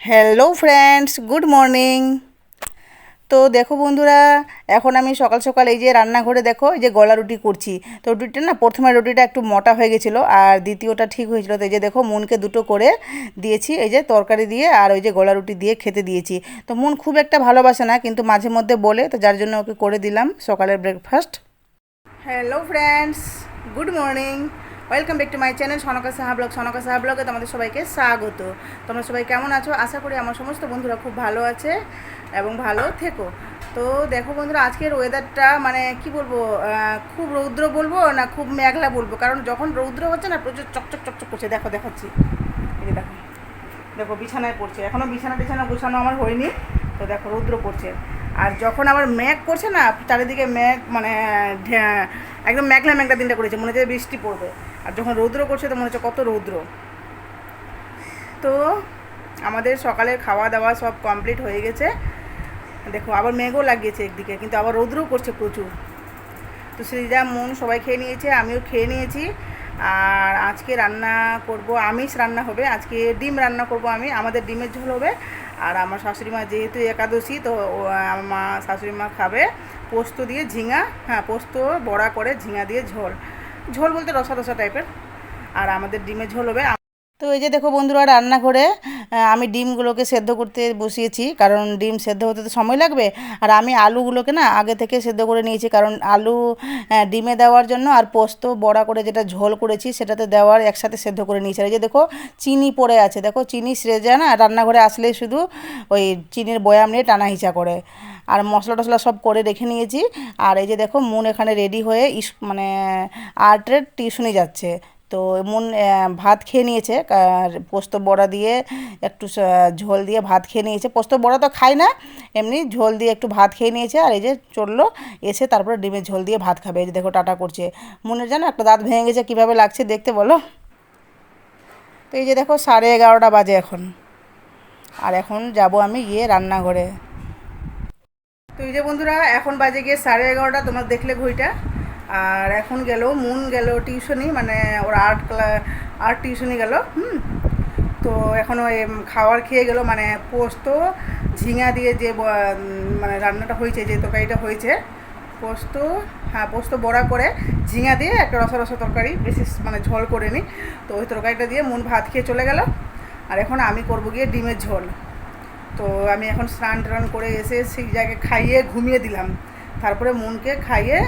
Hello friends, good morning. তো দেখো বন্ধুরা, এখন আমি সকাল সকাল এই যে রান্নাঘরে দেখো, এই যে গলা রুটি করছি। তো রুটিটা না, প্রথমে রুটিটা একটু মোটা হয়ে গেছিল, আর দ্বিতীয়টা ঠিক হয়েছিল। তো এই যে দেখো, মনকে দুটো করে দিয়েছি, এই যে তরকারি দিয়ে, আর ওই যে গলা রুটি দিয়ে খেতে দিয়েছি। তো মন খুব একটা ভালোবাসে না, কিন্তু মাঝে মধ্যে বলে, তো যার জন্য ওকে করে দিলাম সকালের breakfast hello friends, good morning. Welcome back to my channel Sonka Saha blog Sonka Saha ব্লগে তোমাদের সবাইকে স্বাগত। তোমরা সবাই কেমন আছো? আশা করি আমার সমস্ত বন্ধুরা খুব ভালো আছে এবং ভালো থেকো। তো দেখো বন্ধুরা, আজকের ওয়েদারটা মানে কি বলব খুব রৌদ্র বলব না খুব মেঘলা বলব? কারণ যখন রৌদ্র হচ্ছে না, প্রচুর চকচক চকচক করছে। দেখো, দেখাচ্ছি। এই দেখো দেখো বিছানায় পড়ছে। এখনও বিছানা টিছানা গোছানো আমার হয়নি। তো দেখো, রৌদ্র পড়ছে। আর যখন আবার মেঘ করছে না, চারিদিকে মেঘ মানে একদম মেঘলা মেঘলা দিনটা করেছে। মনে হচ্ছে বৃষ্টি পড়বে। আর যখন রৌদ্র করছে তো মনে হচ্ছে কত রৌদ্র। তো আমাদের সকালের খাওয়া দাওয়া সব কমপ্লিট হয়ে গেছে। দেখো, আবার মেঘও লাগিয়েছে একদিকে, কিন্তু আবার রৌদ্রও করছে প্রচুর। তো সৃজা মন সবাই খেয়ে নিয়েছে, আমিও খেয়ে নিয়েছি। আর আজকে রান্না করব, আমিষ রান্না হবে, আজকে ডিম রান্না করব আমি, আমাদের ডিমের ঝোল হবে। আর আমার শাশুড়ি মা যেহেতু একাদশী, তো আমার শাশুড়ি মা খাবে পোস্ত দিয়ে ঝিঙা হ্যাঁ পোস্ত, বড়া করে ঝিঙা দিয়ে ঝোল। ঝোল বলতে রসা রসা টাইপের আর আমাদের ডিমের ঝোল হবে তো এই যে দেখো বন্ধুরা রান্নাঘরে আমি ডিমগুলোকে সেদ্ধ করতে বসিয়েছি, কারণ ডিম সেদ্ধ হতে তো সময় লাগবে। আর আমি আলুগুলোকে না আগে থেকে সেদ্ধ করে নিয়েছি, কারণ আলু ডিমে দেওয়ার জন্য আর পোস্ত, বড়া করে যেটা ঝোল করেছি সেটাতে দেওয়ার একসাথে সেদ্ধ করে নিয়েছি। আর এই যে দেখো চিনি পড়ে আছে, দেখো চিনি যায় না রান্নাঘরে আসলেই শুধু ওই চিনির বয়াম নিয়ে টানা হিচা করে। আর মশলা টশলা সব করে রেখে নিয়েছি, আর এই যে দেখো মুন এখানে রেডি হয়ে মানে আর্টের টিউশনে যাচ্ছে। তো মন আহ, ভাত খেয়ে নিয়েছে। আর পোস্ত বড়া দিয়ে একটু ঝোল দিয়ে ভাত খেয়ে নিয়েছে। পোস্ত বড়া তো খায় না এমনি ঝোল দিয়ে একটু ভাত খেয়ে নিয়েছে। আর এই যে চলল এসে তারপরে ডিমের ঝোল দিয়ে ভাত খাবে। এই যে দেখো টাটা করছে। মনের জানো একটা দাঁত ভেঙে গেছে কীভাবে লাগছে দেখতে বলো। তো এই যে দেখো সাড়ে এগারোটা বাজে এখন। আর এখন যাব আমি গিয়ে রান্নাঘরে। তো এই যে বন্ধুরা এখন বাজে গিয়ে সাড়ে এগারোটা। তোমরা দেখলে ঘড়িটা। আর এখন গেল মুন গেল টিউশনি মানে ওর আর্ট ক্লা আর্ট টিউশনি গেল, হুম? তো এখন ওই খাবার খেয়ে গেল মানে পোস্ত, ঝিঙা দিয়ে যে মানে রান্নাটা হয়েছে, যে তরকারিটা হয়েছে, পোস্ত হ্যাঁ পোস্ত বড়া করে, ঝিঙা দিয়ে একটা রসা রসা তরকারি, বেশি মানে ঝোল করে নিই তো ওই তরকারিটা দিয়ে মুন ভাত খেয়ে চলে গেল, আর এখন আমি করব গিয়ে ডিমের ঝোল। তো আমি এখন স্নান টান করে এসে সেই জায়গায় খাইয়ে ঘুমিয়ে দিলাম, তারপরে মনকে খাইয়ে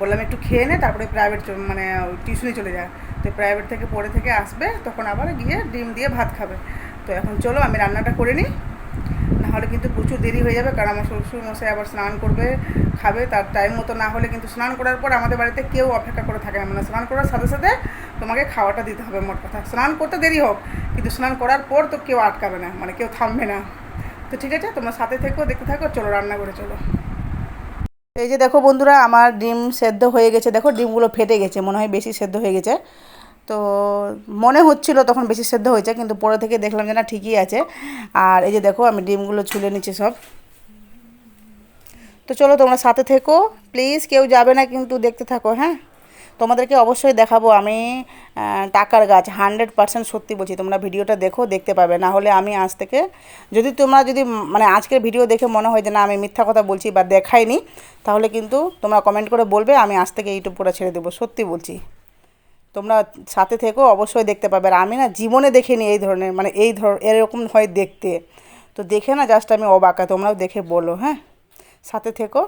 বললাম, একটু খেয়ে নে, তারপরে প্রাইভেট মানে টিউশনে চলে যায় তো প্রাইভেট থেকে পড়ে থেকে আসবে, তখন আবার গিয়ে ডিম দিয়ে ভাত খাবে। তো এখন চলো, আমি রান্নাটা করে নিই। নাহলে কিন্তু প্রচুর দেরি হয়ে যাবে, কারণ আমার শ্বশুর মশাই আবার স্নান করবে, খাবে, তার টাইম মতো না হলে কিন্তু স্নান করার পর আমাদের বাড়িতে কেউ অপেক্ষা করে থাকে না। মানে স্নান করার সাথে সাথে তোমাকে খাওয়াটা দিতে হবে, মোট কথা। স্নান করতে দেরি হোক, কিন্তু স্নান করার পর তো কেউ আটকাবে না মানে কেউ থামবে না। তো ঠিক আছে, তোমরা সাথে থেকো, দেখতে থাকো, চলো রান্না করে চলো। এই যে দেখো বন্ধুরা, আমার ডিম সেদ্ধ হয়ে গেছে। দেখো, ডিমগুলো ফেটে গেছে, মনে হয় বেশি সেদ্ধ হয়ে গেছে। তো মনে হচ্ছিল তখন বেশি সেদ্ধ হয়েছে, কিন্তু পরে থেকে দেখলাম যে না, ঠিকই আছে। আর এই যে দেখো, আমি ডিমগুলো ছুলে নিচ্ছি সব। তো চলো তোমরা সাথে থেকো। প্লিজ কেউ যাবে না, কিন্তু দেখতে থাকো হ্যাঁ? তোমাদেরকে অবশ্যই দেখাবো আমি টাকার গাছ হান্ড্রেড পার্সেন্ট সত্যি বলছি, তোমরা ভিডিওটা দেখো, দেখতে পাবে। না হলে আমি আজ থেকে, যদি তোমরা যদি মানে আজকের ভিডিও দেখে মনে হয় যে না, আমি মিথ্যা কথা বলছি বা দেখাইনি, তাহলে কিন্তু তোমরা কমেন্ট করে বলবে, আমি আজ থেকে ইউটিউব করে ছেড়ে দেবো, সত্যি বলছি। তোমরা সাথে থেকো, অবশ্যই দেখতে পাবে। আর আমি না জীবনে দেখিনি এই ধরনের মানে এই ধর, এরকম হয় দেখতে। তো দেখে না, জাস্ট আমি অবাকা, তোমরাও দেখে বলো হ্যাঁ? সাথে থেকো।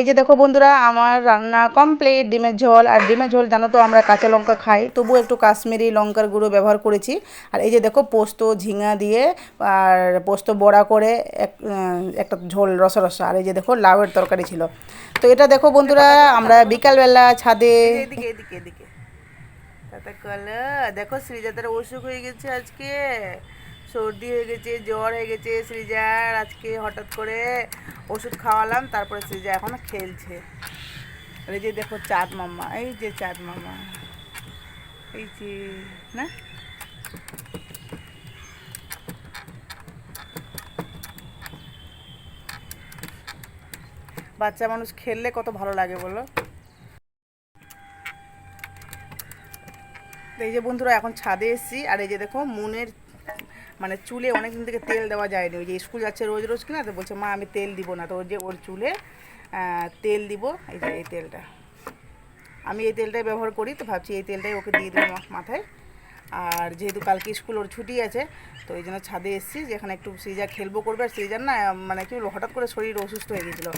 এই যে দেখো বন্ধুরা, আমার রান্না কমপ্লিট ডিমের ঝোল, আর ডিমের ঝোল জানো তো, আমরা কাঁচা লঙ্কা খাই। তবুও একটু কাশ্মীরি লঙ্কার গুঁড়ো ব্যবহার করেছি। আর এই যে দেখো, পোস্ত, ঝিঙা দিয়ে, আর পোস্ত বড়া করে এক একটা ঝোল রসা রসা আর এই যে দেখো, লাউয়ের তরকারি ছিল। তো এটা দেখো বন্ধুরা, আমরা বিকালবেলা ছাদে এদিকে এদিকে এদিকে। দেখো শ্রীজাতার অসুখ হয়ে গেছে আজকে। সর্দি হয়ে গেছে, জ্বর হয়ে গেছে শ্রীজার আজকে হঠাৎ করে ওষুধ খাওয়ালাম, তারপরে শ্রীজা এখনও খেলছে। আর এই যে দেখো চাঁদ মামা এই যে চাঁদ মামা এই যে, না? বাচ্চা মানুষ খেললে কত ভালো লাগে বলো? এই যে বন্ধুরা, এখন ছাদে এসেছি, আর এই যে দেখো মুনের মানে চুলে অনেক দিন থেকে তেল দেওয়া যায়নি। ওই যে স্কুল যাচ্ছে রোজ রোজ কিনা, তো বলছে, মা, আমি তেল দিব না। তো ওর যে ওর চুলে তেল দিব। এই যে এই তেলটা। আমি এই তেলটাই ব্যবহার করি, তো ভাবছি এই তেলটাই ওকে দিয়ে দেবো মাথায়। আর যেহেতু কালকে স্কুল ওর ছুটি আছে, তো এই জন্য ছাদে এসেছি যেখানে একটু সিজা খেলব করবে। আর সিজার না মানে কি হঠাৎ করে শরীর অসুস্থ হয়ে গেছিল।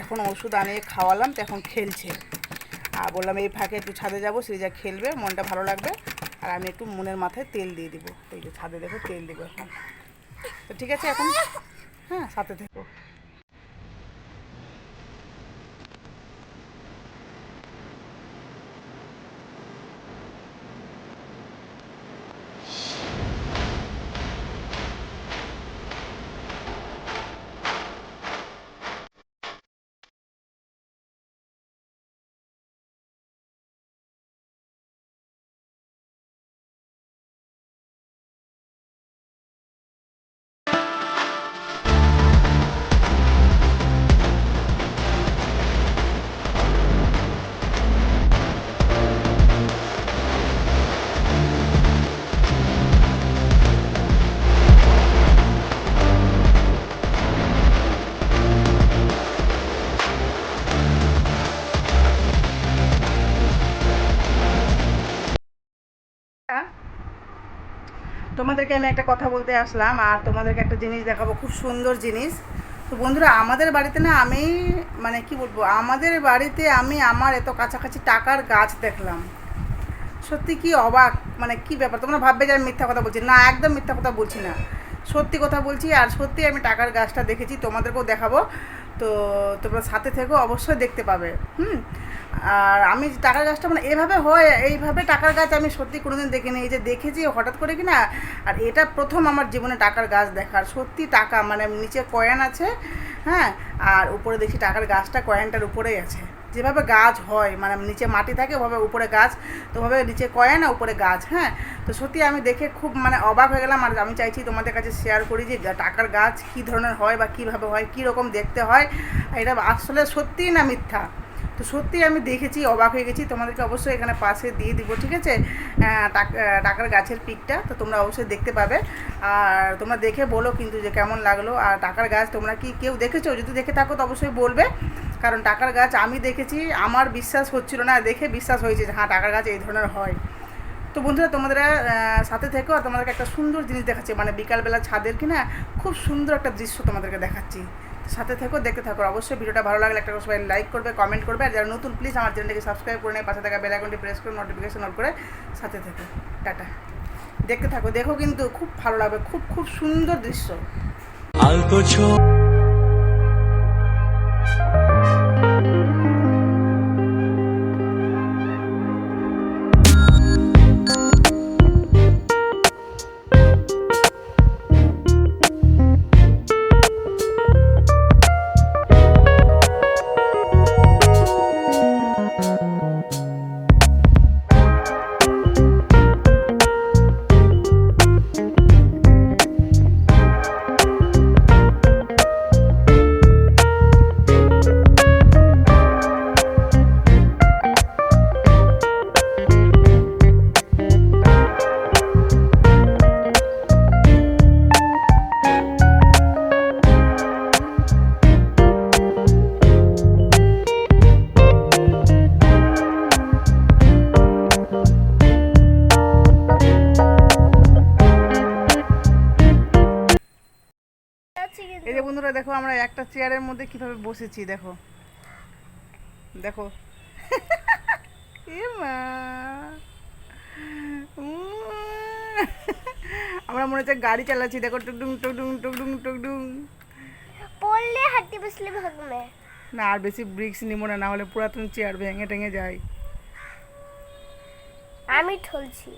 এখন ওষুধ আনিয়ে খাওয়ালাম, তো এখন খেলছে। আর বললাম, এই ফাঁকে একটু ছাদে যাব, সিজা খেলবে, মনটা ভালো লাগবে। আর আমি একটু মনের মাথায় তেল দিয়ে দিব। এই যে ছাদে দেখো তেল দিব এখন। তো ঠিক আছে এখন? হ্যাঁ সাথে থেকো। তোমাদেরকে আমি একটা কথা বলতে আসলাম, আর তোমাদেরকে একটা জিনিস দেখাবো, খুব সুন্দর জিনিস। তো বন্ধুরা, আমাদের বাড়িতে না আমি মানে কি বলব, আমাদের বাড়িতে আমি আমার এত কাছাকাছি টাকার গাছ দেখলাম। সত্যি কি অবাক মানে কি ব্যাপার? তোমরা ভাববে যে আমি মিথ্যা কথা বলছি। না, একদম মিথ্যা কথা বলছি না। সত্যি কথা বলছি, আর সত্যি আমি টাকার গাছটা দেখেছি, তোমাদেরকেও দেখাবো। তো তোমরা সাথে থেকেও অবশ্যই দেখতে পাবে। হুম? আর আমি টাকার গাছটা মানে এভাবে হয়, এইভাবে টাকার গাছ আমি সত্যি কোনোদিন দেখিনি। এই যে দেখেছি হঠাৎ করে কি না আর এটা প্রথম আমার জীবনে টাকার গাছ দেখার। সত্যি টাকা মানে নিচে কয়েন আছে হ্যাঁ? আর উপরে দেখি টাকার গাছটা কয়েনটার উপরেই আছে। যেভাবে গাছ হয় মানে নিচে মাটি থাকে, ওভাবে উপরে গাছ, তো ওভাবে নিচে কয়েন না উপরে গাছ হ্যাঁ? তো সত্যি আমি দেখে খুব মানে অবাক হয়ে গেলাম। আর আমি চাইছি তোমাদের কাছে শেয়ার করি যে টাকার গাছ কী ধরনের হয় বা কীভাবে হয় কী রকম দেখতে হয়। এটা আসলে সত্যিই না মিথ্যা? তো সত্যি আমি দেখেছি, অবাক হয়ে গেছি। তোমাদেরকে অবশ্যই এখানে পাশে দিয়ে দিব, ঠিক আছে? টাকার গাছের পিকটা, তো তোমরা অবশ্যই দেখতে পাবে। আর তোমরা দেখে বলো কিন্তু যে কেমন লাগল। আর টাকার গাছ তোমরা কি কেউ দেখেছ? যদি দেখে থাকো তো অবশ্যই বলবে। কারণ টাকার গাছ আমি দেখেছি, আমার বিশ্বাস হচ্ছিল না, দেখে বিশ্বাস হয়েছে যে হ্যাঁ টাকার গাছ এই ধরনের হয়। তো বন্ধুরা, তোমাদের সাথে থেকেও আর তোমাদেরকে একটা সুন্দর জিনিস দেখাচ্ছি মানে বিকালবেলা ছাদের কিনা খুব সুন্দর একটা দৃশ্য তোমাদেরকে দেখাচ্ছি। সাথে থেকো দেখতে থাকো, অবশ্যই ভিডিওটা ভালো লাগলে একটা সবাই লাইক করবে কমেন্ট করবে, আর যারা নতুন প্লিজ আমার চ্যানেলটাকে সাবস্ক্রাইব করে নেয় পাশে থাকা বেল আইকনটি প্রেস করে নোটিফিকেশন অন করে সাথে থেকো। টাটা। দেখতে থাকো, দেখো কিন্তু খুব ভালো লাগবে, খুব খুব সুন্দর দৃশ্য। আমরা একটা চেয়ারের মধ্যে কীভাবে বসেছি দেখো। দেখো। আমরা মনে হচ্ছে গাড়ি চালাচ্ছি দেখো টুকডুং টুকডুং টুকডুং টুকডুং। পড়লে হাঁটতে বসলে ভাগবে। না আর বেশি ব্রিক্স নিব না না হলে পুরাতন চেয়ার ভেঙে টেঙে যায়। আমি ঠলছি।